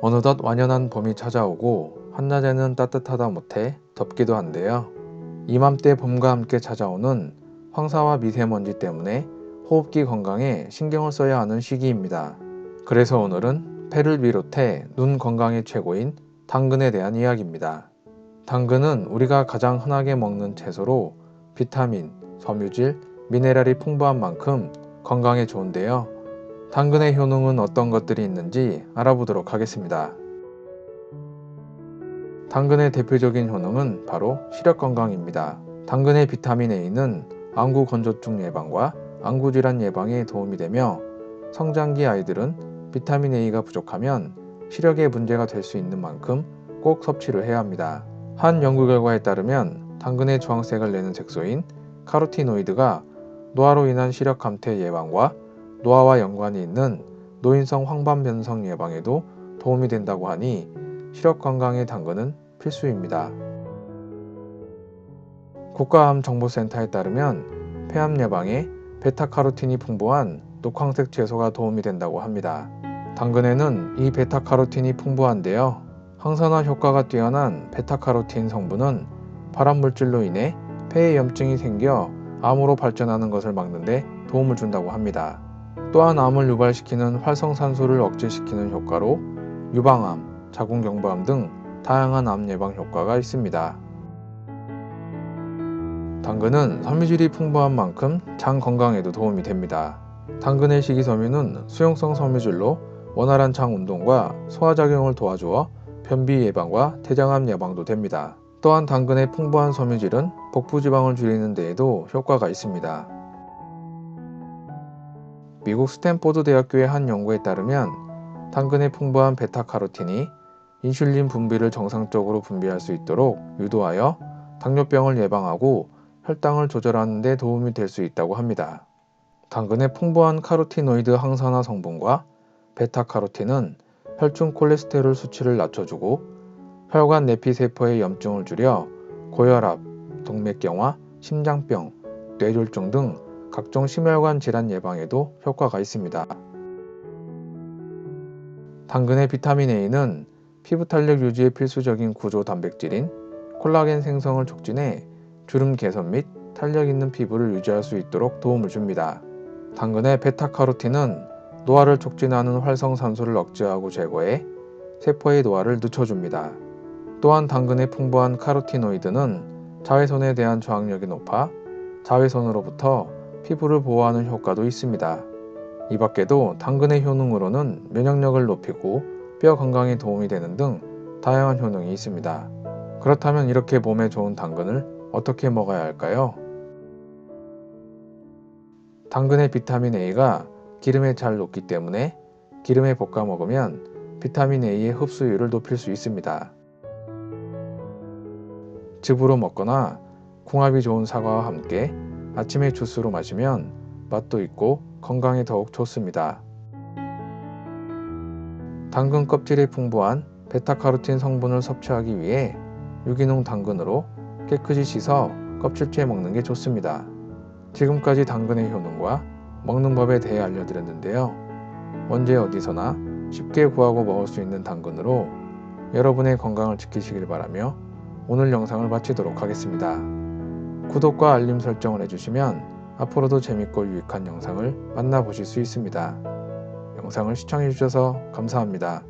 어느덧 완연한 봄이 찾아오고 한낮에는 따뜻하다 못해 덥기도 한데요. 이맘때 봄과 함께 찾아오는 황사와 미세먼지 때문에 호흡기 건강에 신경을 써야 하는 시기입니다. 그래서 오늘은 폐를 비롯해 눈 건강의 최고인 당근에 대한 이야기입니다. 당근은 우리가 가장 흔하게 먹는 채소로 비타민, 섬유질, 미네랄이 풍부한 만큼 건강에 좋은데요. 당근의 효능은 어떤 것들이 있는지 알아보도록 하겠습니다. 당근의 대표적인 효능은 바로 시력 건강입니다. 당근의 비타민 A는 안구 건조증 예방과 안구 질환 예방에 도움이 되며 성장기 아이들은 비타민 A가 부족하면 시력에 문제가 될 수 있는 만큼 꼭 섭취를 해야 합니다. 한 연구 결과에 따르면 당근의 주황색을 내는 색소인 카로티노이드가 노화로 인한 시력 감퇴 예방과 노화와 연관이 있는 노인성 황반 변성 예방에도 도움이 된다고 하니 시력 건강의 당근은 필수입니다. 국가암정보센터에 따르면 폐암 예방에 베타카로틴이 풍부한 녹황색 채소가 도움이 된다고 합니다. 당근에는 이 베타카로틴이 풍부한데요. 항산화 효과가 뛰어난 베타카로틴 성분은 발암 물질로 인해 폐에 염증이 생겨 암으로 발전하는 것을 막는데 도움을 준다고 합니다. 또한 암을 유발시키는 활성산소를 억제시키는 효과로 유방암, 자궁경부암 등 다양한 암 예방 효과가 있습니다. 당근은 섬유질이 풍부한 만큼 장 건강에도 도움이 됩니다. 당근의 식이섬유는 수용성 섬유질로 원활한 장 운동과 소화작용을 도와주어 변비 예방과 대장암 예방도 됩니다. 또한 당근의 풍부한 섬유질은 복부 지방을 줄이는 데에도 효과가 있습니다. 미국 스탠포드 대학교의 한 연구에 따르면 당근의 풍부한 베타카로틴이 인슐린 분비를 정상적으로 분비할 수 있도록 유도하여 당뇨병을 예방하고 혈당을 조절하는 데 도움이 될 수 있다고 합니다. 당근의 풍부한 카로티노이드 항산화 성분과 베타카로틴은 혈중 콜레스테롤 수치를 낮춰주고 혈관 내피 세포의 염증을 줄여 고혈압, 동맥경화, 심장병, 뇌졸중 등 각종 심혈관 질환 예방에도 효과가 있습니다. 당근의 비타민 A는 피부 탄력 유지에 필수적인 구조 단백질인 콜라겐 생성을 촉진해 주름 개선 및 탄력 있는 피부를 유지할 수 있도록 도움을 줍니다. 당근의 베타카로틴은 노화를 촉진하는 활성산소를 억제하고 제거해 세포의 노화를 늦춰줍니다. 또한 당근의 풍부한 카로티노이드는 자외선에 대한 저항력이 높아 자외선으로부터 피부를 보호하는 효과도 있습니다. 이 밖에도 당근의 효능으로는 면역력을 높이고 뼈 건강에 도움이 되는 등 다양한 효능이 있습니다. 그렇다면 이렇게 몸에 좋은 당근을 어떻게 먹어야 할까요? 당근의 비타민 A가 기름에 잘 녹기 때문에 기름에 볶아 먹으면 비타민 A의 흡수율을 높일 수 있습니다. 즙으로 먹거나 궁합이 좋은 사과와 함께 아침에 주스로 마시면 맛도 있고 건강에 더욱 좋습니다. 당근 껍질에 풍부한 베타카로틴 성분을 섭취하기 위해 유기농 당근으로 깨끗이 씻어 껍질째 먹는 게 좋습니다. 지금까지 당근의 효능과 먹는 법에 대해 알려드렸는데요. 언제 어디서나 쉽게 구하고 먹을 수 있는 당근으로 여러분의 건강을 지키시길 바라며 오늘 영상을 마치도록 하겠습니다. 구독과 알림 설정을 해주시면 앞으로도 재밌고 유익한 영상을 만나보실 수 있습니다. 영상을 시청해주셔서 감사합니다.